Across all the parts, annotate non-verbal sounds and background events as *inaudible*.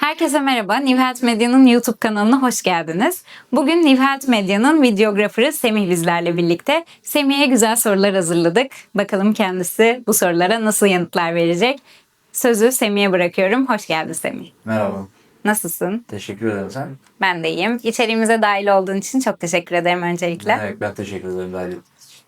Herkese merhaba. New Health Medya'nın YouTube kanalına hoş geldiniz. Bugün New Health Medya'nın videograferi Semih bizlerle birlikte. Semih'e güzel sorular hazırladık. Bakalım kendisi bu sorulara nasıl yanıtlar verecek. Sözü Semih'e bırakıyorum. Hoş geldin Semih. Merhaba. Nasılsın? Teşekkür ederim sen. Ben de iyiyim. İçeriğimize dahil olduğun için çok teşekkür ederim öncelikle. Evet, ben teşekkür ederim dahil.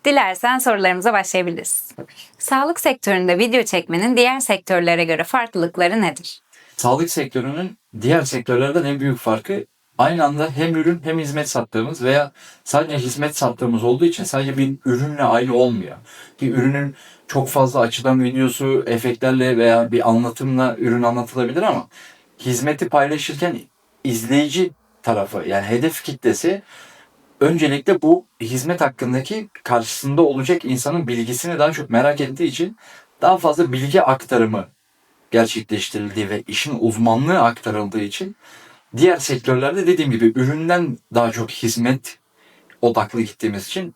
Dilersen sorularımıza başlayabiliriz. Tabii. Sağlık sektöründe video çekmenin diğer sektörlere göre farklılıkları nedir? Sağlık sektörünün diğer sektörlerden en büyük farkı aynı anda hem ürün hem hizmet sattığımız veya sadece hizmet sattığımız olduğu için sadece bir ürünle aynı olmuyor. Bir ürünün çok fazla açıdan videosu, efektlerle veya bir anlatımla ürün anlatılabilir ama hizmeti paylaşırken izleyici tarafı yani hedef kitlesi öncelikle bu hizmet hakkındaki karşısında olacak insanın bilgisini daha çok merak ettiği için daha fazla bilgi aktarımı gerçekleştirildiği ve işin uzmanlığı aktarıldığı için diğer sektörlerde dediğim gibi üründen daha çok hizmet odaklı gittiğimiz için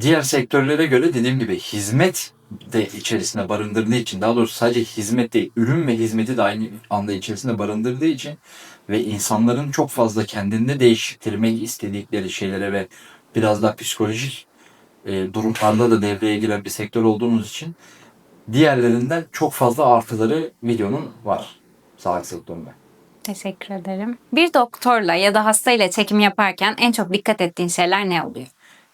diğer sektörlere göre dediğim gibi hizmet de içerisinde barındırdığı için daha doğrusu sadece hizmet değil ürün ve hizmeti de aynı anda içerisinde barındırdığı için ve insanların çok fazla kendinde değiştirmek istedikleri şeylere ve biraz daha psikolojik e, durumlarda da devreye giren bir sektör olduğumuz için diğerlerinden çok fazla artıları videonun var sağlık sektöründe. Teşekkür ederim. Bir doktorla ya da hastayla çekim yaparken en çok dikkat ettiğin şeyler ne oluyor?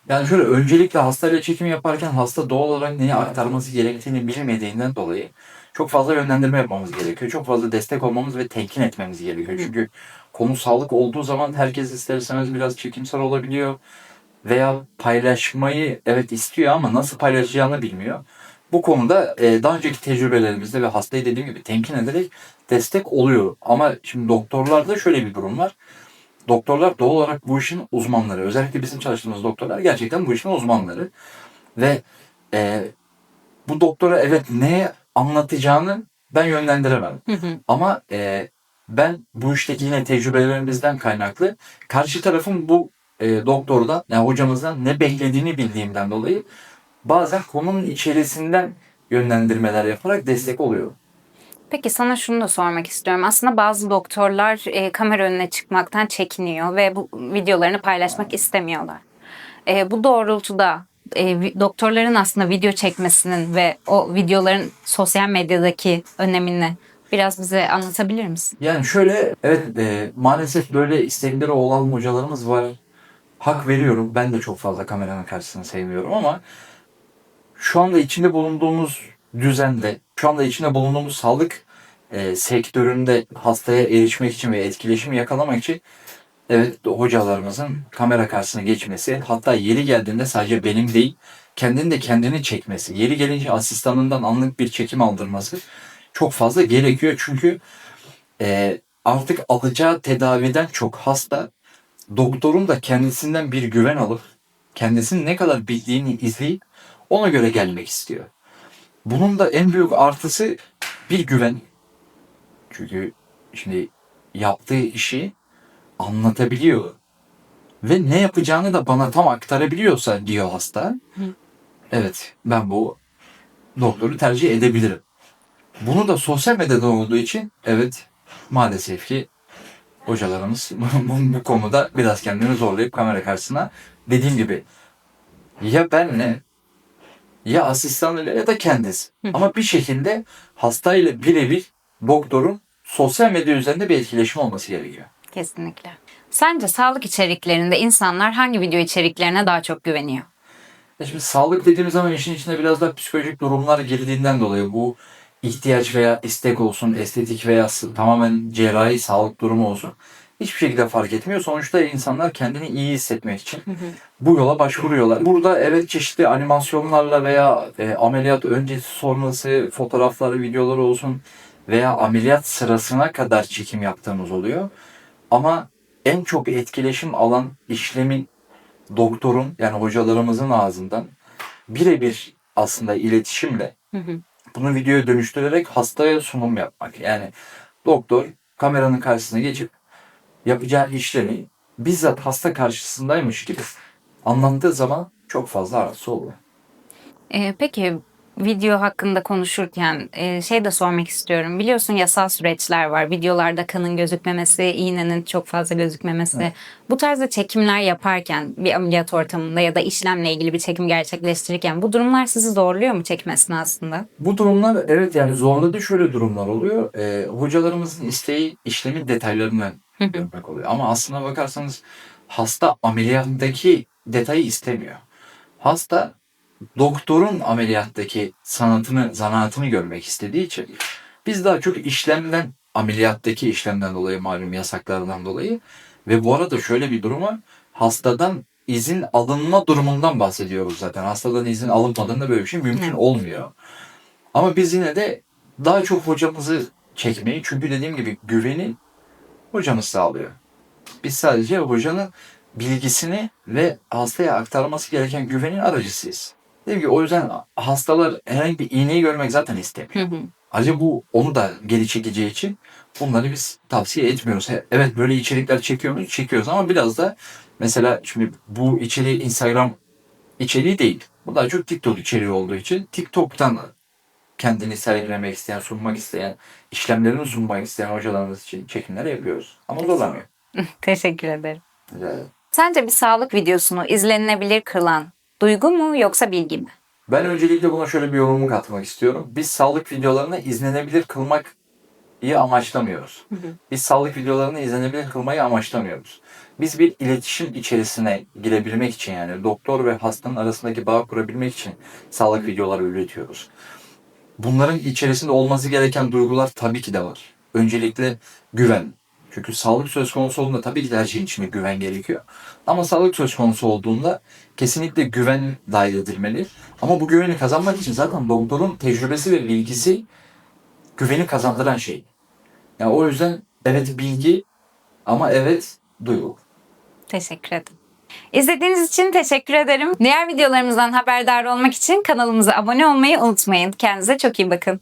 Yani şöyle öncelikle hastayla çekim yaparken hasta doğal olarak neyi aktarması gerektiğini bilmediğinden dolayı çok fazla yönlendirme yapmamız gerekiyor. Çok fazla destek olmamız ve telkin etmemiz gerekiyor. Çünkü konu sağlık olduğu zaman herkes ister istemez biraz çekimsel olabiliyor. Veya paylaşmayı evet istiyor ama nasıl paylaşacağını bilmiyor. Bu konuda e, daha önceki tecrübelerimizde ve hastayı dediğim gibi temkin ederek destek oluyor. Ama şimdi doktorlarda şöyle bir durum var. Doktorlar doğal olarak bu işin uzmanları. Özellikle bizim çalıştığımız doktorlar gerçekten bu işin uzmanları. Ve e, bu doktora evet ne anlatacağını ben yönlendiremem. Ama e, ben bu işteki yine tecrübelerimizden kaynaklı karşı tarafın bu e, doktordan, yani hocamızdan ne beklediğini bildiğimden dolayı bazen konunun içerisinden yönlendirmeler yaparak destek oluyor. Peki sana şunu da sormak istiyorum. Aslında bazı doktorlar e, kamera önüne çıkmaktan çekiniyor ve bu videolarını paylaşmak istemiyorlar. E, bu doğrultuda e, doktorların aslında video çekmesinin ve o videoların sosyal medyadaki önemini biraz bize anlatabilir misin? Yani şöyle evet e, maalesef böyle istekleri olan hocalarımız var. Hak veriyorum. Ben de çok fazla kameranın karşısını sevmiyorum ama şu anda içinde bulunduğumuz düzende, şu anda içinde bulunduğumuz sağlık e, sektöründe hastaya erişmek için ve etkileşimi yakalamak için evet hocalarımızın kamera karşısına geçmesi hatta yeri geldiğinde sadece benim değil kendini de kendini çekmesi, yeri gelince asistanından anlık bir çekim aldırması çok fazla gerekiyor. Çünkü e, artık alacağı tedaviden çok hasta doktorun da kendisinden bir güven alıp kendisinin ne kadar bildiğini izleyip ona göre gelmek istiyor. Bunun da en büyük artısı bir güven. Çünkü şimdi yaptığı işi anlatabiliyor. Ve ne yapacağını da bana tam aktarabiliyorsa diyor hasta. Evet ben bu doktoru tercih edebilirim. Bunu da sosyal medyada olduğu için evet maalesef ki hocalarımız *laughs* bu, konuda biraz kendini zorlayıp kamera karşısına dediğim gibi ya benle ya asistanıyla ya da kendisi. Ama bir şekilde hastayla birebir doktorun sosyal medya üzerinde bir etkileşim olması gerekiyor. Kesinlikle. Sence sağlık içeriklerinde insanlar hangi video içeriklerine daha çok güveniyor? Ya Şimdi sağlık dediğimiz zaman işin içine biraz da psikolojik durumlar girdiğinden dolayı bu ihtiyaç veya istek olsun, estetik veya tamamen cerrahi sağlık durumu olsun hiçbir şekilde fark etmiyor. Sonuçta insanlar kendini iyi hissetmek için bu yola başvuruyorlar. Burada evet çeşitli animasyonlarla veya e, ameliyat öncesi sonrası fotoğrafları, videoları olsun veya ameliyat sırasına kadar çekim yaptığımız oluyor. Ama en çok etkileşim alan işlemin doktorun yani hocalarımızın ağzından birebir aslında iletişimle bunu videoya dönüştürerek hastaya sunum yapmak. Yani doktor kameranın karşısına geçip yapacağı işlemi bizzat hasta karşısındaymış gibi anlattığı zaman çok fazla artısı oluyor. Ee, peki video hakkında konuşurken e, şey de sormak istiyorum. Biliyorsun yasal süreçler var. Videolarda kanın gözükmemesi, iğnenin çok fazla gözükmemesi. Bu tarzda çekimler yaparken bir ameliyat ortamında ya da işlemle ilgili bir çekim gerçekleştirirken bu durumlar sizi zorluyor mu çekim esnasında? Bu durumlar evet yani zorladığı şöyle durumlar oluyor. Ee, hocalarımızın isteği işlemin detaylarını görmek oluyor. Ama aslına bakarsanız hasta ameliyattaki detayı istemiyor. Hasta doktorun ameliyattaki sanatını, zanaatını görmek istediği için biz daha çok işlemden, ameliyattaki işlemden dolayı malum yasaklardan dolayı ve bu arada şöyle bir durum var. Hastadan izin alınma durumundan bahsediyoruz zaten. Hastadan izin alınmadığında böyle bir şey mümkün olmuyor. Ama biz yine de daha çok hocamızı çekmeyi çünkü dediğim gibi güveni hocamız sağlıyor. Biz sadece hocanın bilgisini ve hastaya aktarması gereken güvenin aracısıyız. Dedim ki o yüzden hastalar herhangi bir iğneyi görmek zaten istemiyor. Acaba bu onu da geri çekeceği için bunları biz tavsiye etmiyoruz. Evet böyle içerikler çekiyor muyuz? Çekiyoruz ama biraz da mesela şimdi bu içeriği Instagram içeriği değil. Bu daha çok TikTok içeriği olduğu için TikTok'tan kendini sergilemek isteyen, sunmak isteyen, işlemlerini sunmak isteyen hocalarımız için çekimler yapıyoruz. Ama zorlamıyor. *laughs* Teşekkür ederim. Rica ederim. Sence bir sağlık videosunu izlenilebilir kılan duygu mu yoksa bilgi mi? Ben öncelikle buna şöyle bir yorumu katmak istiyorum. Biz sağlık videolarını izlenebilir kılmak iyi amaçlamıyoruz. Biz sağlık videolarını izlenebilir kılmayı amaçlamıyoruz. Biz bir iletişim içerisine girebilmek için yani doktor ve hastanın arasındaki bağ kurabilmek için sağlık videoları üretiyoruz. Bunların içerisinde olması gereken duygular tabii ki de var. Öncelikle güven. Çünkü sağlık söz konusu olduğunda tabii ki de her şeyin içinde güven gerekiyor. Ama sağlık söz konusu olduğunda kesinlikle güven dahil edilmeli. Ama bu güveni kazanmak için zaten doktorun tecrübesi ve bilgisi güveni kazandıran şey. Yani o yüzden evet bilgi ama evet duygu. Teşekkür ederim. İzlediğiniz için teşekkür ederim. Diğer videolarımızdan haberdar olmak için kanalımıza abone olmayı unutmayın. Kendinize çok iyi bakın.